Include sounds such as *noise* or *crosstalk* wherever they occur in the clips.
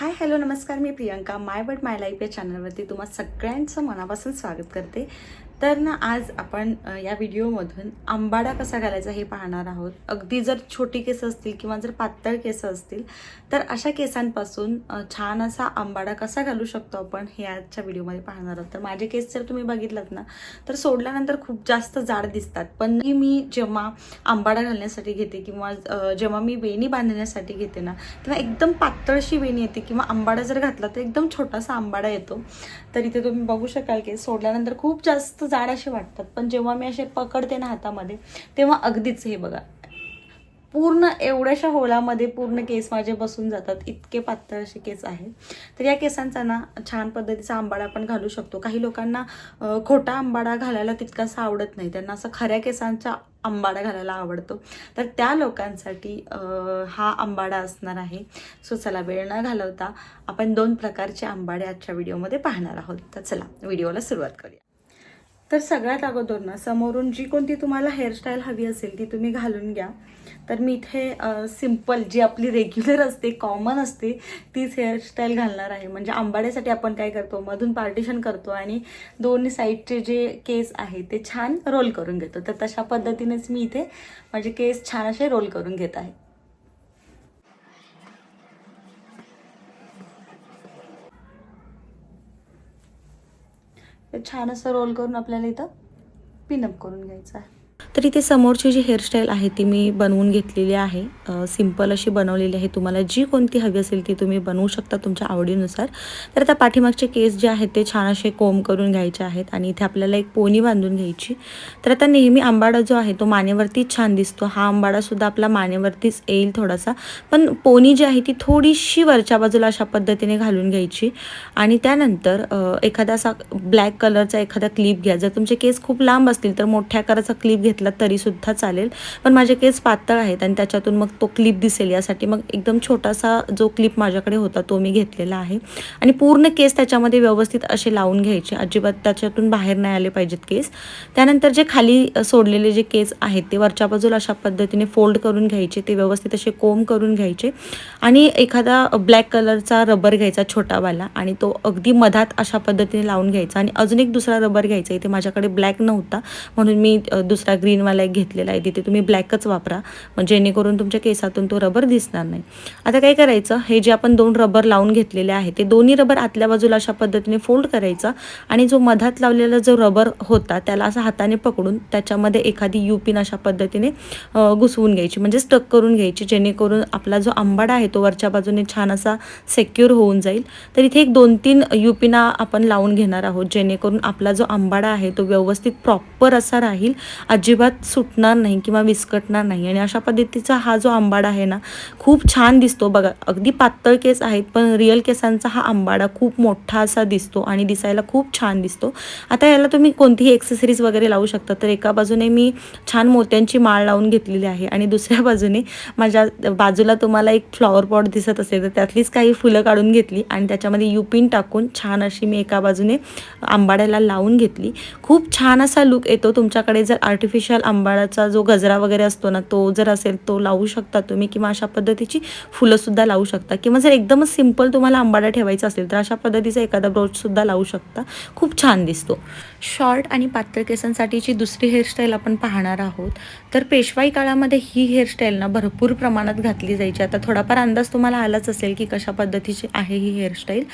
हाय hello नमस्कार. मी Priyanka. My but my life या चॅनलवरती तुम्हा सगळ्यांचं मनापासून स्वागत करते. तर ना आज आपण या व्हिडिओमधून आंबाडा कसा घालायचा हे पाहणार आहोत. अगदी जर छोटी केस असतील किंवा जर पातळ केस असतील तर अशा केसांपासून छान असा आंबाडा कसा घालू शकतो आपण हे आजच्या व्हिडिओमध्ये पाहणार आहोत. तर माझे केस जर तुम्ही बघितलात ना तर सोडल्यानंतर खूप जास्त जाड दिसतात. पण मी जेव्हा आंबाडा घालण्यासाठी घेते किंवा जेव्हा मी वेणी बांधण्यासाठी घेते ना तेव्हा एकदम पातळशी वेणी येते किंवा आंबाडा जर घातला तर एकदम छोटासा आंबाडा येतो. तर इथे तुम्ही बघू शकाल की सोडल्यानंतर खूप जास्त जाड असे वाटतात. पण जेव्हा मी असे पकडते ना हातामध्ये तेव्हा अगदीच हे बघा. पूर्ण एवढ्याशा होलामध्ये पूर्ण केस माझे बसून जातात. इतके पातळ असे केस आहेत. तर या केसांचा ना छान पद्धतीचा आंबाडा आपण घालू शकतो. काही लोकांना खोटा आंबाडा घालायला तितकासा आवडत नाही. त्यांना असं खऱ्या केसांचा आंबाडा घालायला आवडतो. तर त्या लोकांसाठी हा आंबाडा असणार आहे. सो चला वेळ न घालवता आपण दोन प्रकारचे आंबाडे आजच्या व्हिडिओमध्ये पाहणार आहोत. तर चला व्हिडिओला सुरुवात करूया. तर सगळ्यात अगोदर ना समोरून जी कोणती तुम्हाला हेअरस्टाईल हवी असेल ती तुम्ही घालून घ्या. तर मी इथे सिंपल जी आपली रेग्युलर असते कॉमन असते तीच हेअरस्टाईल घालणार आहे. म्हणजे आंबाड्यासाठी आपण काय करतो मधून पार्टिशन करतो आणि दोन्ही साईडचे जे केस आहे ते छान रोल करून घेतो. तर तशा पद्धतीनेच मी इथे माझे केस छान असे रोल करून घेत आहे. छान असं रोल करून आपल्याला इथं पिनअप करून घ्यायचं आहे. तर इथे समोरची जी हेअरस्टाईल आहे ती मी बनवून घेतलेली आहे. सिंपल अशी बनवलेली आहे. तुम्हाला जी कोणती हवी असेल ती तुम्ही बनवू शकता तुमच्या आवडीनुसार. तर आता पाठीमागचे केस जे आहेत ते छान असे कोंब करून घ्यायचे आहेत आणि इथे आपल्याला एक पोनी बांधून घ्यायची. तर आता नेहमी आंबाडा जो आहे तो मानेवरतीच छान दिसतो. हा आंबाडासुद्धा आपला मानेवरतीच येईल थोडासा. पण पोनी जी आहे ती थोडीशी वरच्या बाजूला अशा पद्धतीने घालून घ्यायची. आणि त्यानंतर एखादा असा ब्लॅक कलरचा एखादा क्लिप घ्या. जर तुमचे केस खूप लांब असतील तर मोठ्या आकाराचा क्लिप घेतला तरीसुद्धा चालेल. पण माझे केस पातळ आहेत आणि त्याच्यातून मग तो क्लिप दिसेल. यासाठी मग एकदम छोटासा जो क्लिप माझ्याकडे होता तो मी घेतलेला आहे. आणि पूर्ण केस त्याच्यामध्ये व्यवस्थित असे लावून घ्यायचे. अजिबात त्याच्यातून बाहेर नाही आले पाहिजेत केस. त्यानंतर जे खाली सोडलेले जे केस आहेत ते वरच्या बाजूला अशा पद्धतीने फोल्ड करून घ्यायचे. ते व्यवस्थित असे कोंब करून घ्यायचे. आणि एखादा ब्लॅक कलरचा रबर घ्यायचा छोटावाला आणि तो अगदी मधात अशा पद्धतीने लावून घ्यायचा. आणि अजून एक दुसरा रबर घ्यायचा. इथे माझ्याकडे ब्लॅक नव्हता. म्हणून मी दुसरा ग्रीन ग्रीनवाला एक घेतलेला आहे. तिथे तुम्ही ब्लॅकच वापरा. मग जेणेकरून तुमच्या केसातून तो रबर दिसणार नाही. आता काय करायचं? हे जे आपण दोन रबर लावून घेतलेले आहे ते दोन्ही रबर आतल्या बाजूला अशा पद्धतीने फोल्ड करायचा आणि जो मधात लावलेला जो रबर होता त्याला असं हाताने पकडून त्याच्यामध्ये एखादी युपिन अशा पद्धतीने घुसवून घ्यायची. म्हणजे स्टक करून घ्यायची. जेणेकरून आपला जो आंबाडा आहे तो वरच्या बाजूने छान असा सेक्युअर होऊन जाईल. तर इथे एक दोन तीन युपिना आपण लावून घेणार आहोत. जेणेकरून आपला जो आंबाडा आहे तो व्यवस्थित प्रॉपर असा राहील. अजिबात सुटणार नाही किंवा विस्कटणार नाही. आणि अशा पद्धतीचा हा जो आंबाडा आहे ना खूप छान दिसतो. बघा अगदी पातळ केस आहेत पण रिअल केसांचा हा आंबाडा खूप मोठा असा दिसतो आणि दिसायला खूप छान दिसतो. आता याला तुम्ही कोणतीही एक्सेसरीज वगैरे लावू शकता. तर एका बाजूने मी छान मोत्यांची माळ लावून घेतलेली आहे आणि दुसऱ्या *laughs* बाजूने माझ्या बाजूला तुम्हाला एक फ्लॉवर पॉट दिसत असेल तर त्यातलीच काही फुलं काढून घेतली आणि त्याच्यामध्ये युपिन टाकून छान अशी मी एका बाजूने आंबाड्याला लावून घेतली. खूप छान असा लुक येतो. तुमच्याकडे जर आर्टिफिशियल आंबाड्याचा जो गजरा वगैरे असतो ना तो जर असेल तो लावू शकता तुम्ही किंवा अशा पद्धतीची फुलंसुद्धा लावू शकता. किंवा जर एकदमच सिंपल तुम्हाला आंबाडा ठेवायचा असेल तर अशा पद्धतीचा एखादा ब्रोचसुद्धा लावू शकता. खूप छान दिसतो. शॉर्ट आणि पातळ केसांसाठीची दुसरी हेअरस्टाईल आपण पाहणार आहोत. तर पेशवाई काळामध्ये ही हेअरस्टाईल ना भरपूर प्रमाणात घातली जायची. आता थोडाफार अंदाज तुम्हाला आलाच असेल की कशा पद्धतीची आहे ही हेअरस्टाईल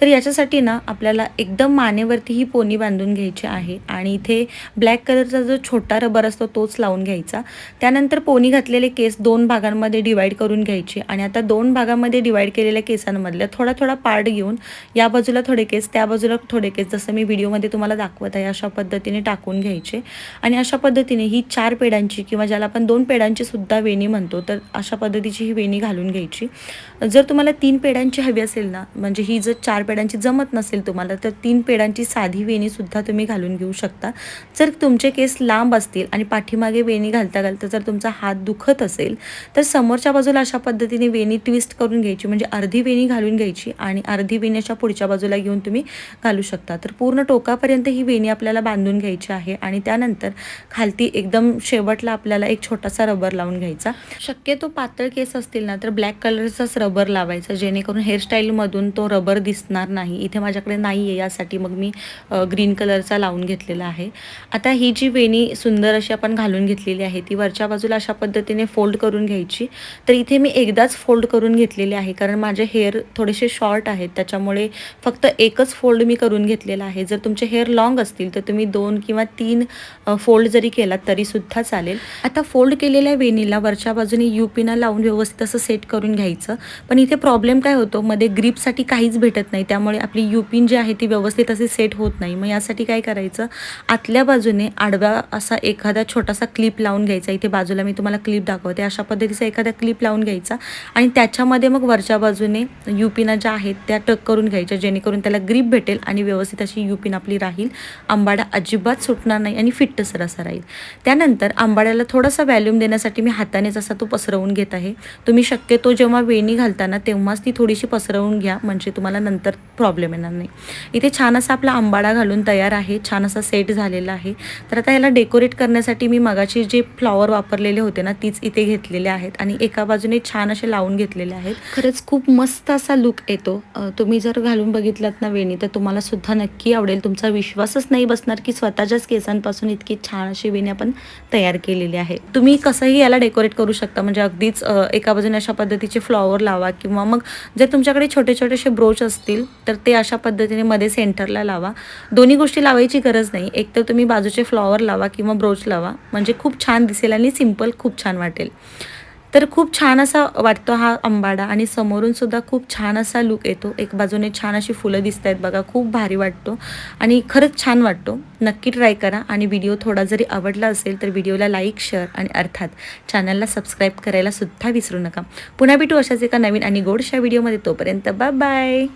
तर याच्यासाठी ना आपल्याला एकदम मानेवरती ही पोनी बांधून घ्यायची आहे. आणि इथे ब्लॅक कलरचा जो छोटा रबर असतो तोच लावून घ्यायचा. त्यानंतर पोनी घातलेले केस दोन भागांमध्ये डिवाईड करून घ्यायचे आणि आता दोन भागामध्ये डिवाईड केलेल्या केसांमधल्या थोडा थोडा पार्ट घेऊन या बाजूला थोडे केस त्या बाजूला थोडे केस जसं मी व्हिडिओमध्ये तुम्हाला दाखवत आहे अशा पद्धतीने टाकून घ्यायचे. आणि अशा पद्धतीने ही चार पेडांची किंवा ज्याला आपण दोन पेडांची सुद्धा वेणी म्हणतो तर अशा पद्धतीची ही वेणी घालून घ्यायची. जर तुम्हाला तीन पेडांची हवी असेल ना म्हणजे ही जर चार पेडांची जमत नसेल तुम्हाला तर तीन पेडांची साधी वेणीसुद्धा तुम्ही घालून घेऊ शकता. जर तुमचे केस लांब असतील आणि पाठीमागे वेणी घालता घालता जर तुमचा हात दुखत असेल तर समोरच्या बाजूला अशा पद्धतीने वेणी ट्विस्ट करून घ्यायची. म्हणजे अर्धी वेणी घालून घ्यायची आणि अर्धी वेणी अशा पुढच्या बाजूला घेऊन तुम्ही घालू शकता. तर पूर्ण टोकापर्यंत ही वेणी आपल्याला बांधून घ्यायची आहे आणि त्यानंतर खालती एकदम शेवटला आपल्याला एक छोटासा रबर लावून घ्यायचा. शक्यतो पातळ केस असतील ना तर ब्लॅक कलरचाच रबर लावायचा जेणेकरून हेअरस्टाईलमधून तो रबर दिसणार नाही. इथे माझ्याकडे नाही आहे यासाठी मग मी ग्रीन कलरचा लावून घेतलेला आहे. आता ही जी वेणी सुंदर अशी आपण घालून घेतलेली आहे ती वरच्या बाजूला अशा पद्धतीने फोल्ड करून घ्यायची. तर इथे मी एकदाच फोल्ड करून घेतलेली आहे कारण माझे हेअर थोडेसे शॉर्ट आहेत त्याच्यामुळे फक्त एकच फोल्ड मी करून घेतलेला आहे. जर तुमचे हेअर लॉंग असतील तर तुम्ही दोन किंवा तीन फोल्ड जरी केलात तरीसुद्धा चालेल. आता फोल्ड केलेल्या वेणीला वरच्या बाजूने यू पिना लावून व्यवस्थित असं सेट करून घ्यायचं. पण इथे प्रॉब्लेम काय होतो मध्ये ग्रीपसाठी काहीच भेटत नाही त्यामुळे आपली युपिन जी आहे ती व्यवस्थित असे सेट होत नाही. मग यासाठी काय करायचं आतल्या बाजूने आडव्या असा एखादा एखादा छोटासा क्लिप लावून घ्यायचा. इथे बाजूला मी तुम्हाला क्लिप दाखवते. अशा पद्धतीचा एखादा क्लिप लावून घ्यायचा. आणि त्याच्यामध्ये मग वरच्या बाजूने युपिना ज्या आहेत त्या टक करून घ्यायच्या. जेणेकरून त्याला ग्रीप भेटेल आणि व्यवस्थित अशी युपिन आपली राहील. आंबाडा अजिबात सुटणार नाही आणि फिट्टसर असा राहील. त्यानंतर आंबाड्याला थोडासा व्हॅल्यूम देण्यासाठी मी हातानेच असा तो पसरवून घेत आहे तुम्ही शक्यतो जेव्हा वेणी घालताना तेव्हाच ती थोडीशी पसरवून घ्या. म्हणजे तुम्हाला नंतर प्रॉब्लेम येणार नाही. इथे छान असा आपला आंबाडा घालून तयार आहे. छान असा सेट झालेला आहे. तर आता याला डेकोरेट करण्यासाठी मी मगाची जे फ्लॉवर वापरलेले होते ना तीच इथे घेतलेले आहेत. आणि एका बाजूने छान असे लावून घेतलेले आहेत. खरंच खूप मस्त असा लुक येतो. तुम्ही जर घालून बघितलात ना वेणी तर तुम्हाला सुद्धा नक्की आवडेल. तुमचा विश्वासच नाही बसणार की स्वतःच्याच केसांपासून इतकी छान अशी वेणी आपण तयार केलेली आहे तुम्ही कसंही याला डेकोरेट करू शकता. म्हणजे अगदीच एका बाजूने अशा पद्धतीचे फ्लॉवर लावा किंवा मग जर तुमच्याकडे छोटे छोटेसे ब्रोच असतील तर ते अशा पद्धतीने मध्ये सेंटरला लावा. दोन्ही गोष्टी लावायची गरज नाही. एक तर तुम्ही बाजूचे फ्लॉवर लावा किंवा ब्रोच लावा. म्हणजे खूप छान दिसेल आणि सिंपल खूप छान वाटेल. तर खूप छान असा वाटतो हा अंबाडा आणि समोरून सुद्धा खूप छान असा लुक येतो. एक बाजूने छान अशी फुलं दिसत आहेत बघा खूप भारी वाटतो. आणि खरंच छान वाटतो. नक्की ट्राय करा आणि व्हिडिओ थोडा जरी आवडला असेल तर व्हिडिओला लाईक शेअर आणि अर्थात चॅनलला सबस्क्राईब करायला सुद्धा विसरू नका. पुन्हा भेटू अशाच एका नवीन आणि गोडशा व्हिडिओमध्ये तोपर्यंत बाय बाय